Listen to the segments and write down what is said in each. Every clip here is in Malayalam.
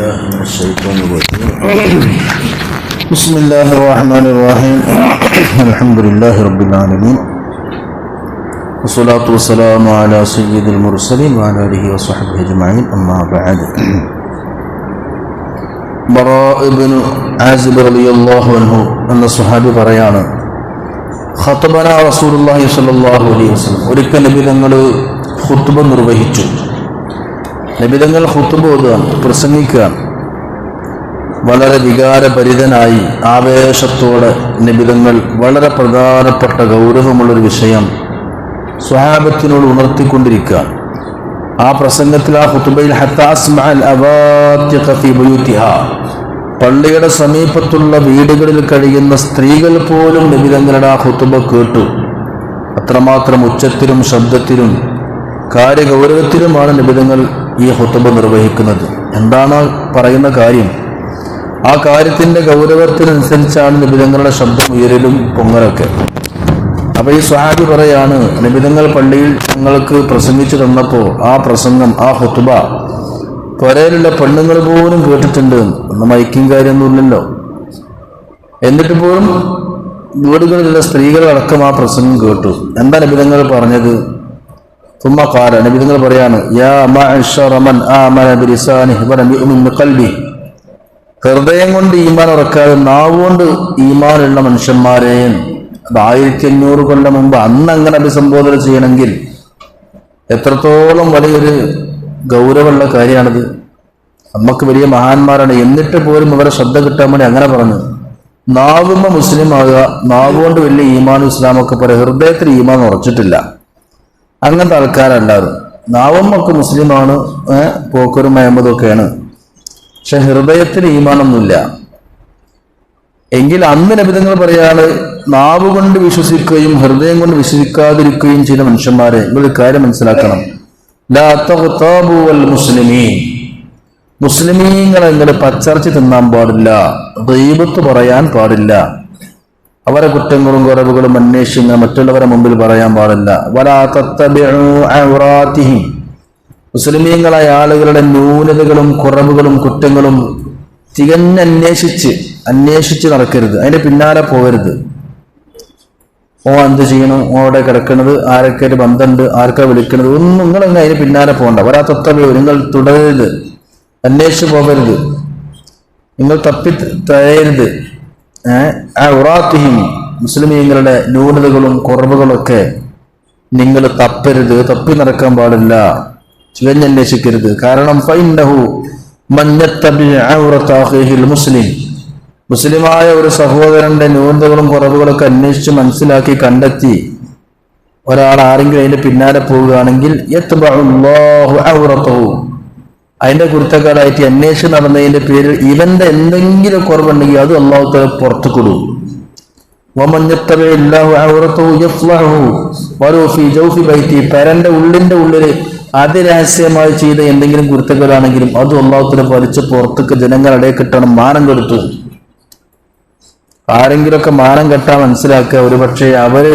بالله من الشيطان الرجيم بسم الله الرحمن الرحيم الحمد لله رب العالمين والصلاة والسلام على سيد المرسلين وعلى آله وصحبه أجمعين أما بعد براء بن عازب رضي الله عنه أن الصحابي പറയാണ് ഖത്തബന റസൂലുള്ളാഹി സ്വല്ലല്ലാഹു അലൈഹി വസല്ലം ഒരിക്കൽ നബി തങ്ങൾ ഖുത്ബ നിർവഹിച്ചു നബിതങ്ങൾ ഹുത്തുബ ഓതുകയാണ് പ്രസംഗിക്കുകയാണ് വളരെ വികാരഭരിതനായി ആവേശത്തോടെ നിബിതങ്ങൾ വളരെ പ്രധാനപ്പെട്ട ഗൗരവമുള്ളൊരു വിഷയം സ്വഹാബത്തിനോട് ഉണർത്തിക്കൊണ്ടിരിക്കുകയാണ് ആ പ്രസംഗത്തിൽ ആ ഹുത്തുബയിൽ പള്ളിയുടെ സമീപത്തുള്ള വീടുകളിൽ കഴിയുന്ന സ്ത്രീകൾ പോലും നിബിതങ്ങളുടെ ആ ഹുത്തുബ കേട്ടു. അത്രമാത്രം ഉച്ചത്തിലും ശബ്ദത്തിലും കാര്യഗൗരവത്തിലുമാണ് നിബിധങ്ങൾ ഈ ഹുത്തുബ നിർവഹിക്കുന്നത്. എന്താണ് പറയുന്ന കാര്യം? ആ കാര്യത്തിന്റെ ഗൗരവത്തിനനുസരിച്ചാണ് നിബിധങ്ങളുടെ ശബ്ദം ഉയരലും പൊങ്ങലൊക്കെ. അപ്പോൾ ഈ സ്വഹാബി പറയാണ് നിബിധങ്ങൾ പള്ളിയിൽ ഞങ്ങൾക്ക് പ്രസംഗിച്ചു തന്നപ്പോൾ ആ പ്രസംഗം ആ ഹുത്തുബ പുരയിലുള്ള പെണ്ണുങ്ങൾ പോലും കേട്ടിട്ടുണ്ട്. ഒന്ന് മയക്കും കാര്യമൊന്നുമില്ലല്ലോ. എന്നിട്ട് പോലും വീടുകളിലുള്ള സ്ത്രീകളടക്കം ആ പ്രസംഗം കേട്ടു. എന്താ നിബിധങ്ങൾ പറഞ്ഞത്? ثم قال നബി നിങ്ങൾ പറയാണ് യാ മഅശറ മൻ ആമന ബിലിസാനിഹി വലം യുമിൻ ബിഖൽബി ഹൃദയം കൊണ്ട് ഈമാൻ ഉറക്കാതെ നാവുകൊണ്ട് ഈമാനുള്ള മനുഷ്യന്മാരെ അത് ആയിരത്തി അഞ്ഞൂറ് കൊല്ലം മുമ്പ് അന്ന് അങ്ങനെ അഭിസംബോധന ചെയ്യണമെങ്കിൽ എത്രത്തോളം വലിയൊരു ഗൗരവമുള്ള കാര്യമാണിത് നമുക്ക് വലിയ മഹാന്മാരാണ് എന്നിട്ട് പോലും ഇവരെ ശ്രദ്ധ കിട്ടാൻ വേണ്ടി അങ്ങനെ പറഞ്ഞു നാവുമ്പോ മുസ്ലിം ആകുക നാവുകൊണ്ട് വലിയ ഈമാൻ ഇസ്ലാമൊക്കെ പറയാം ഹൃദയത്തിൽ ഈമാൻ ഉറച്ചിട്ടില്ല അങ്ങനത്തെ ആൾക്കാരല്ലാതെ നാവമ്മൊക്കെ മുസ്ലിമാണ് പോക്കറും മയമ്പതൊക്കെയാണ് പക്ഷെ ഹൃദയത്തിന് ഈമാനൊന്നുമില്ല. എങ്കിൽ അന്ന് നബിതങ്ങൾ പറയാണ് നാവ് കൊണ്ട് വിശ്വസിക്കുകയും ഹൃദയം കൊണ്ട് വിശ്വസിക്കാതിരിക്കുകയും ചെയ്ത മനുഷ്യന്മാരെ നിങ്ങൾ കാര്യം മനസ്സിലാക്കണം. മുസ്ലിമീൻ. മുസ്ലിമീങ്ങളെ നിങ്ങൾ പച്ചർച്ച് തിന്നാൻ പാടില്ല ദൈവത്ത് പറയാൻ പാടില്ല. അവരെ കുറ്റങ്ങളും കുറവുകളും അന്വേഷിക്കുന്ന മറ്റുള്ളവരെ മുമ്പിൽ പറയാൻ പാടില്ല. മുസ്ലിമീങ്ങളായ ആളുകളുടെ ന്യൂനതകളും കുറവുകളും കുറ്റങ്ങളും തികഞ്ഞന്വേഷിച്ച് അന്വേഷിച്ച് നടക്കരുത്. അതിന്റെ പിന്നാലെ പോകരുത്. ഓ എന്ത് ചെയ്യണം? ഓടെ കിടക്കണത് ആരൊക്കെ ഒരു ബന്ധമുണ്ട് ആർക്കാ വിളിക്കണത്? ഒന്നും നിങ്ങളങ്ങ് അതിന് പിന്നാലെ പോകണ്ട. വരാത്തത്തവയോ നിങ്ങൾ തുടരരുത്. അന്വേഷിച്ച് പോകരുത്. നിങ്ങൾ തപ്പി തഴയരുത്. ഉറാത്തിഹിം മുസ്ലിമീങ്ങളുടെ ന്യൂനതകളും കുറവുകളൊക്കെ നിങ്ങൾ തപ്പരുത് തപ്പി നടക്കാൻ പാടില്ല ചികഞ്ഞന്വേഷിക്കരുത് കാരണം ഫൈനഹു മുസ്ലിം. മുസ്ലിമായ ഒരു സഹോദരന്റെ ന്യൂനതകളും കുറവുകളൊക്കെ അന്വേഷിച്ച് മനസ്സിലാക്കി കണ്ടെത്തി ഒരാൾ ആരെങ്കിലും അതിന്റെ പിന്നാലെ പോവുകയാണെങ്കിൽ അതിന്റെ കുരുത്തക്കാരായിട്ട് അന്വേഷണം നടന്നതിന്റെ പേരിൽ ഇവന്റെ എന്തെങ്കിലും കുറവുണ്ടെങ്കിൽ അത് അള്ളാഹുത്തല പുറത്തു കൊടുക്കും. പരന്റെ ഉള്ളിന്റെ ഉള്ളിൽ അതിരഹസ്യമായി ചെയ്ത എന്തെങ്കിലും കുരുത്തക്കാരാണെങ്കിലും അത് അള്ളാഹുത്തല വലിച്ച് പുറത്തേക്ക് ജനങ്ങളുടെ കിട്ടണം മാനം കൊടുത്തു. ആരെങ്കിലുമൊക്കെ മാനം കെട്ടാൻ മനസ്സിലാക്കുക ഒരുപക്ഷെ അവർ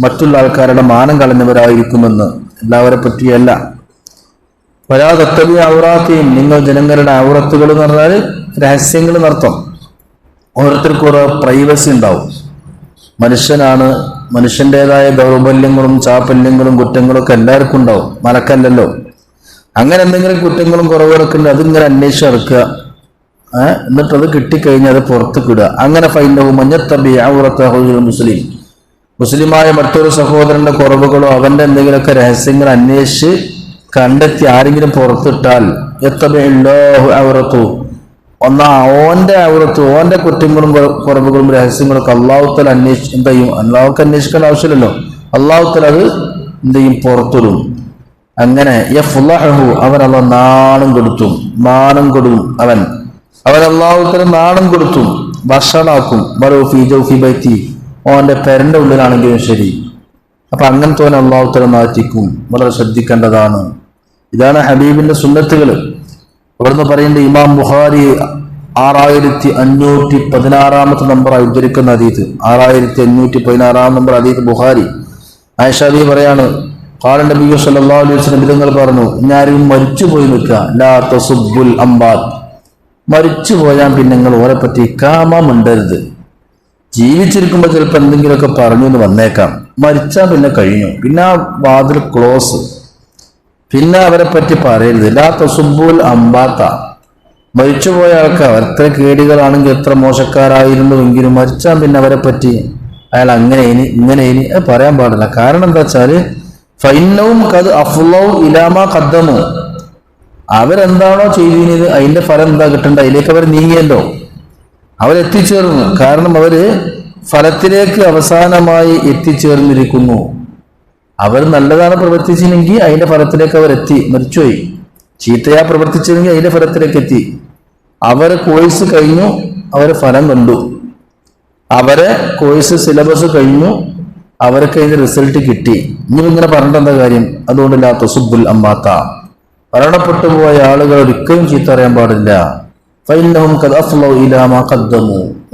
മറ്റുള്ള ആൾക്കാരുടെ മാനം കളഞ്ഞവരായിരിക്കുമെന്ന്. എല്ലാവരെ പറ്റിയല്ല. വരാതത്തവി ഔറാത്തിയും നിങ്ങൾ ജനങ്ങളുടെ ഔറത്തുകൾ എന്ന് പറഞ്ഞാൽ രഹസ്യങ്ങൾ നടത്തും ഓരോരുത്തർക്കും ഓരോ പ്രൈവസി ഉണ്ടാവും. മനുഷ്യനാണ് മനുഷ്യന്റെതായ ദൗർബല്യങ്ങളും ചാപ്പല്യങ്ങളും കുറ്റങ്ങളും ഒക്കെ എല്ലാവർക്കും ഉണ്ടാവും. മലക്കല്ലല്ലോ. അങ്ങനെ എന്തെങ്കിലും കുറ്റങ്ങളും കുറവുകളൊക്കെ ഉണ്ട് അതിങ്ങനെ അന്വേഷിച്ച് ഇറക്കുക എന്നിട്ട് അത് കിട്ടിക്കഴിഞ്ഞാൽ അത് പുറത്തു ഇടുക. അങ്ങനെ ഫൈനവും മഞ്ഞത്തബി ഔറത്ത് മുസ്ലിം. മുസ്ലിമായ മറ്റൊരു സഹോദരന്റെ കുറവുകളോ അവന്റെ എന്തെങ്കിലുമൊക്കെ രഹസ്യങ്ങൾ അന്വേഷിച്ച് കണ്ടെത്തി ആരെങ്കിലും പുറത്തിട്ടാൽ ഔറത്തു ഒന്നാ ഓന്റെ ഔറത്ത് ഓന്റെ കുറ്റങ്ങളും കുറവുകളും രഹസ്യങ്ങളൊക്കെ അള്ളാഹുത്തൽ അന്വേഷി എന്ത് ചെയ്യും? അള്ളാഹുക്ക് അന്വേഷിക്കേണ്ട ആവശ്യമില്ലല്ലോ. അള്ളാഹുത്തൽ അത് എന്ത് ചെയ്യും? പുറത്തിടും. അങ്ങനെ യഫ്ലഹു അവൻ അവ നാണം കൊടുത്തും. മാനം കൊടുക്കും അവൻ. അവൻ അള്ളാഹുത്തല നാണം കൊടുത്തും. ഭക്ഷണാക്കും. ബറൂഫി ജൗഫി ബൈത്തി. ഓന്റെ പെരന്റെ ഉള്ളിലാണെങ്കിലും ശരി. അപ്പൊ അങ്ങനത്തെ അള്ളാഹുത്തല മാറ്റിക്കും വളരെ ശ്രദ്ധിക്കേണ്ടതാണ്. ഇതാണ് ഹബീബിന്റെ സുന്നത്തുകൾ. അവിടുന്ന് പറയുന്നത് ഇമാം ബുഖാരി ആറായിരത്തി അഞ്ഞൂറ്റി പതിനാറാമത്തെ നമ്പറായി ഉദ്ധരിക്കുന്ന അതീത് ആറായിരത്തി അഞ്ഞൂറ്റി പതിനാറാം നമ്പർ അതീത് ബുഹാരി ആയിഷാദി പറയാണ് കാലൻ നബി സല്ലല്ലാഹു അലൈഹി വസല്ലം വിധങ്ങൾ പറഞ്ഞു ഇന്നാരും മരിച്ചു പോയി നിൽക്കുക. ലാ തസുബ്ബുൽ അംബാദ് മരിച്ചു പോയാൽ പിന്നെ നിങ്ങൾ ഓരെ പറ്റി കാമ മിണ്ടരുത്. ജീവിച്ചിരിക്കുമ്പോൾ ചിലപ്പോൾ എന്തെങ്കിലുമൊക്കെ പറഞ്ഞു എന്ന് വന്നേക്കാം. മരിച്ചാൽ പിന്നെ കഴിഞ്ഞു. പിന്നെ ആ വാതിൽ ക്ലോസ് പിന്നെ അവരെ പറ്റി പറയരുത്. ലാ തസുബുൽ അമ്പാത്ത മരിച്ചുപോയ ആൾക്കാർ എത്ര കേടികളാണെങ്കിൽ എത്ര മോശക്കാരായിരുന്നുവെങ്കിലും മരിച്ചാൽ പിന്നെ അവരെ പറ്റി അയാൾ അങ്ങനെ ഇനി ഇങ്ങനെ ഇനി അത് പറയാൻ പാടില്ല. കാരണം എന്താ വെച്ചാൽ ഫൈനവും കത് അഫ്ലവും ഇലാമ കദ്ദമോ അവരെന്താണോ ചെയ്തിരുന്നത് അതിന്റെ ഫലം എന്താ കിട്ടണ്ട അതിലേക്ക് അവർ നീങ്ങിയല്ലോ. അവരെത്തിച്ചേർന്നു. കാരണം അവർ ഫലത്തിലേക്ക് അവസാനമായി എത്തിച്ചേർന്നിരിക്കുന്നു. അവർ നല്ലതാണ് പ്രവർത്തിച്ചില്ലെങ്കിൽ അതിന്റെ ഫലത്തിലേക്ക് അവർ എത്തി മരിച്ചുപോയി. ചീത്തയാ പ്രവർത്തിച്ചില്ലെങ്കിൽ അതിന്റെ ഫലത്തിലേക്ക് എത്തി. അവരെ കോഴ്സ് കഴിഞ്ഞു അവരെ ഫലം കണ്ടു. അവരെ കോഴ്സ് സിലബസ് കഴിഞ്ഞു അവർക്ക് അതിന്റെ റിസൾട്ട് കിട്ടി. ഇനി ഇങ്ങനെ പറഞ്ഞിട്ട് എന്താ കാര്യം? അതുകൊണ്ടില്ല തൊസുബുൽ അമ്മാത്ത. മരണപ്പെട്ടു പോയ ആളുകൾ ഒരിക്കലും ചീത്ത അറിയാൻ പാടില്ല.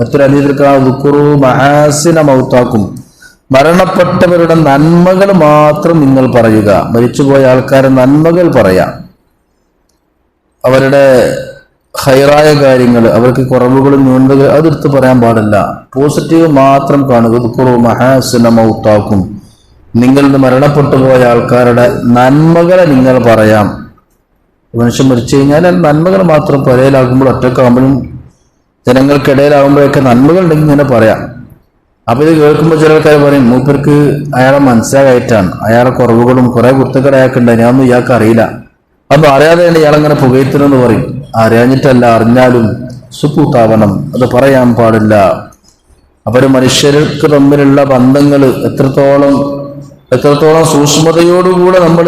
മറ്റൊരു ഹദീസിൽ ദുക്കുറു മഹാസിന മൗത്താക്കും. മരണപ്പെട്ടവരുടെ നന്മകൾ മാത്രം നിങ്ങൾ പറയുക. മരിച്ചുപോയ ആൾക്കാരെ നന്മകൾ പറയാം. അവരുടെ ഹൈറായ കാര്യങ്ങൾ അവർക്ക് കുറവുകളും ന്യൂനതകൾ അതെടുത്ത് പറയാൻ പാടില്ല. പോസിറ്റീവ് മാത്രം കാണുക. ദുഃഖവും മഹാസിന മൗത്താക്കും. നിങ്ങളിൽ നിന്ന് മരണപ്പെട്ടു പോയ ആൾക്കാരുടെ നന്മകളെ നിങ്ങൾ പറയാം. മനുഷ്യൻ മരിച്ചു കഴിഞ്ഞാൽ നന്മകൾ മാത്രം പുരയിലാകുമ്പോൾ ഒറ്റക്കാകുമ്പോഴും ജനങ്ങൾക്കിടയിലാകുമ്പോഴൊക്കെ നന്മകൾ ഉണ്ടെങ്കിൽ ഇങ്ങനെ പറയാം. അപ്പൊ ഇത് കേൾക്കുമ്പോൾ ചില ആൾക്കാർ പറയും മൂപ്പർക്ക് അയാളെ മനസ്സിലായിട്ടാണ് അയാളെ കുറവുകളും കുറെ അയാൾക്ക് അയാൾക്കുണ്ട്. ഞാനൊന്നും ഇയാൾക്ക് അറിയില്ല. അതൊന്നും ഇയാൾ ഇയാളങ്ങനെ പുകയത്തിനെന്ന് പറയും. അറിയാഞ്ഞിട്ടല്ല അറിഞ്ഞാലും സുക്കൂത്താവണം. അത് പറയാൻ പാടില്ല. അവർ മനുഷ്യർക്ക് തമ്മിലുള്ള ബന്ധങ്ങൾ എത്രത്തോളം എത്രത്തോളം സൂക്ഷ്മതയോടുകൂടെ നമ്മൾ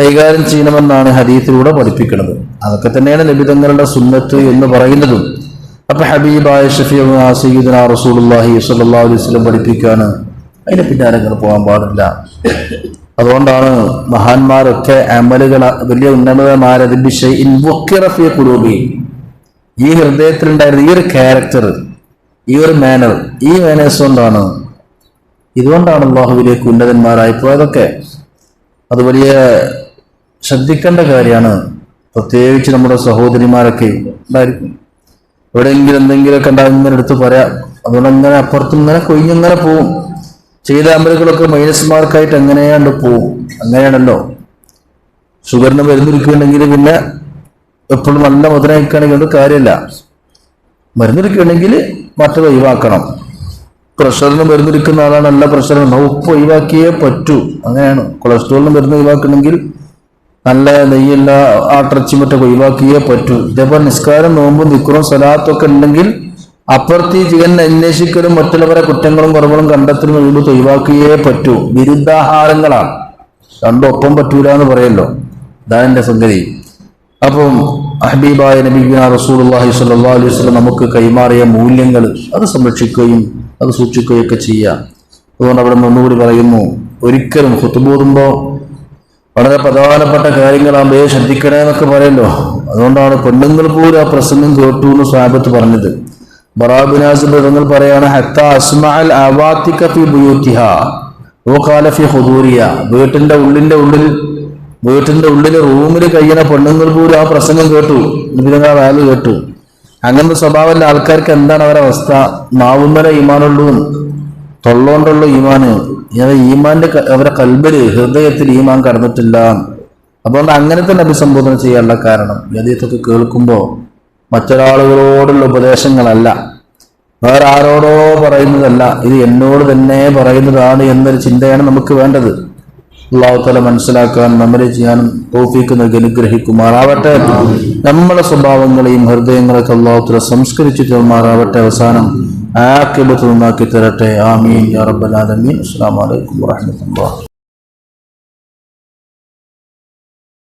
കൈകാര്യം ചെയ്യണമെന്നാണ് ഹരീത്തിലൂടെ പഠിപ്പിക്കുന്നത്. അതൊക്കെ തന്നെയാണ് ലഭിതങ്ങളുടെ സുന്നത്ത് എന്ന് പറയുന്നതും. അപ്പൊ ഹബീബായ ഷഫീഖുന റസൂലുള്ളാഹി സ്വല്ലല്ലാഹു അലൈഹി വസല്ലം പഠിപ്പിക്കാണ്. അതിന്റെ പിന്നാലെ അങ്ങനെ പോകാൻ പാടില്ല. അതുകൊണ്ടാണ് മഹാന്മാരൊക്കെ അമലുകൾ വലിയ ഉന്നതമാരതിന്റെ കുലൂബി ഈ ഹൃദയത്തിലുണ്ടായിരുന്ന ഈ ഒരു ക്യാരക്ടർ ഈ ഒരു മാനർ ഈ മാനേഴ്സ് കൊണ്ടാണ്. ഇതുകൊണ്ടാണ് അള്ളാഹുവിലേക്ക് ഉന്നതന്മാരായി പോയതൊക്കെ. അത് വലിയ ശ്രദ്ധിക്കേണ്ട കാര്യമാണ്. പ്രത്യേകിച്ച് നമ്മുടെ സഹോദരിമാരൊക്കെ. ഉണ്ടായിരിക്കും എവിടെയെങ്കിലും എന്തെങ്കിലുമൊക്കെ ഉണ്ടാകും ഇങ്ങനെ എടുത്ത് പറയാം. അതുകൊണ്ട് അങ്ങനെ അപ്പുറത്തും ഇങ്ങനെ കൊയ്യങ്ങനെ പോവും. ചെയ്ത അമ്പലുകളൊക്കെ മൈനസ് മാർക്കായിട്ട് എങ്ങനെയാണ്ട് പോവും. അങ്ങനെയാണല്ലോ. ഷുഗറിന് മരുന്നിരിക്കുകയാണെങ്കിൽ പിന്നെ എപ്പോഴും നല്ല മുതലായിക്കാണെങ്കിൽ അത് കാര്യമില്ല. മരുന്നിരിക്കുകയാണെങ്കിൽ മറ്റത് ഒഴിവാക്കണം. പ്രഷറിന് മരുന്നിരിക്കുന്ന ആളാണ് നല്ല പ്രഷറിന് ഉപ്പ് ഒഴിവാക്കിയേ പറ്റൂ. അങ്ങനെയാണ്. കൊളസ്ട്രോളിന് മരുന്ന് ഒഴിവാക്കണമെങ്കിൽ നല്ല നെയ്യുള്ള ആട്ടിറച്ചി മറ്റൊക്കെ ഒഴിവാക്കിയേ പറ്റൂ. ഇതേപോലെ നിസ്കാരം നോമ്പും നിക്കുറും സ്വലാത്തൊക്കെ ഉണ്ടെങ്കിൽ അപ്പുറത്ത് ജീവനെ അന്വേഷിക്കലും മറ്റുള്ളവരെ കുറ്റങ്ങളും കുറവുകളും കണ്ടെത്തലും വീണ്ടും ഒഴിവാക്കിയേ പറ്റൂ. വിരുദ്ധാഹാരങ്ങളാണ്. രണ്ടും ഒപ്പം പറ്റൂല എന്ന് പറയല്ലോ. ഇതാണ് സംഗതി. അപ്പം ഹബീബായ നബീബിന റസൂലുള്ളാഹി സ്വല്ലാ അലൈഹി വസല്ലം നമുക്ക് കൈമാറിയ മൂല്യങ്ങൾ അത് സംരക്ഷിക്കുകയും അത് സൂക്ഷിക്കുകയൊക്കെ ചെയ്യാം. അതുകൊണ്ട് അവിടെ ഒന്നുകൂടി പറയുന്നു ഒരിക്കലും ഹുത്തുബോതുമ്പോൾ വളരെ പ്രധാനപ്പെട്ട കാര്യങ്ങളാകുമ്പോൾ ശ്രദ്ധിക്കണേ എന്നൊക്കെ പറയല്ലോ അതുകൊണ്ടാണ് കൊല്ലങ്ങൾ പോലും ആ പ്രസംഗം കേട്ടു എന്ന് സ്വാബത്ത് പറഞ്ഞത്. തങ്ങൾ പറയാണ് ഹത്ത അസ്മാൽ ഫി ഫി വീട്ടിന്റെ ഉള്ളിന്റെ ഉള്ളിൽ വീട്ടിന്റെ ഉള്ളിൽ റൂമിൽ കഴിയുന്ന പെണ്ണുങ്ങൾ പോലും ആ പ്രസംഗം കേട്ടു. വാൽ കേട്ടു. അങ്ങനത്തെ സ്വഭാവമുള്ള ആൾക്കാർക്ക് എന്താണ് അവരവസ്ഥ നാവുമ്മല ഈമാനുള്ളൂ തൊള്ളോണ്ടുള്ള ഈമാന്. ഇങ്ങനെ ഈമാന്റെ അവരെ കൽബിൽ ഹൃദയത്തിൽ ഈമാൻ കടന്നിട്ടില്ല. അതുകൊണ്ട് അങ്ങനെ തന്നെ അഭിസംബോധന ചെയ്യാനുള്ള കാരണം ഗതിയത്തൊക്കെ കേൾക്കുമ്പോൾ മറ്റൊരാളുകളോടുള്ള ഉപദേശങ്ങളല്ല. വേറെ ആരോടോ പറയുന്നതല്ല. ഇത് എന്നോട് തന്നെ പറയുന്നതാണ് എന്നൊരു ചിന്തയാണ് നമുക്ക് വേണ്ടത്. അള്ളാഹുത്തല മനസ്സിലാക്കാൻ നമ്മളെ ചെയ്യാനും തോഫീക്ക് നൽകി അനുഗ്രഹിക്കുമാറാവട്ടെ. നമ്മളെ സ്വഭാവങ്ങളെയും ഹൃദയങ്ങളൊക്കെ അള്ളാഹുത്തല സംസ്കരിച്ചു തരുമാറാവട്ടെ അവസാനം. ആക്കിബത്ത് നന്നാക്കി തരട്ടെ. ആമീൻ. യാ റബ്ബൽ ആലമീൻ. അസ്സലാമു അലൈക്കും വറഹ്മത്തുള്ളാഹി